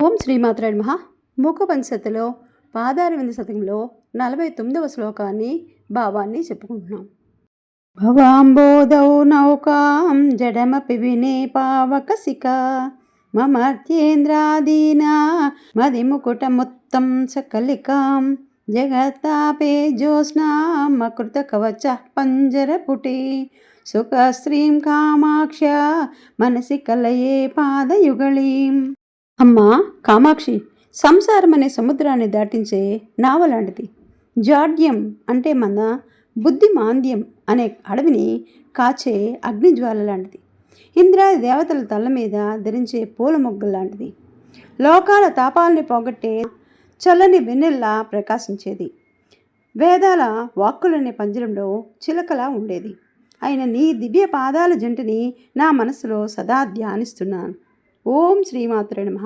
ఓం శ్రీమాత్రాయ మహా మూకపంచతిలో పాదారవింద శతకంలో నలభై తొమ్మిదవ శ్లోకాన్ని భావాన్ని చెప్పుకుంటున్నాం. భవాంబోధౌ నౌకాం జడమపి వినే పావకసిక మమర్త్యేంద్రాదీనా మది ముకుటముత్తం సకలికాం జగత్తాపే జ్యోత్స్నామకృత కవచ పంజరపుటి సుఖ స్త్రీం కామాక్ష మనసి కలయే పాదయుగళీం. అమ్మా కామాక్షి సంసారం అనే సముద్రాన్ని దాటించే నావ లాంటిది. జాడ్యం అంటే మన బుద్ధి మాంద్యం అనే అడవిని కాచే అగ్నిజ్వాల లాంటిది. ఇంద్రాది దేవతల తల మీద ధరించే పూల మొగ్గ లాంటిది. లోకాల తాపాలని పోగొట్టే చల్లని వెన్నెల్లా ప్రకాశించేది. వేదాల వాక్కులనే పంజరంలో చిలకలా ఉండేది. అయిన నీ దివ్య పాదాల జంటని నా మనసులో సదా ధ్యానిస్తున్నాను. ఓం శ్రీమాత్ర నమ.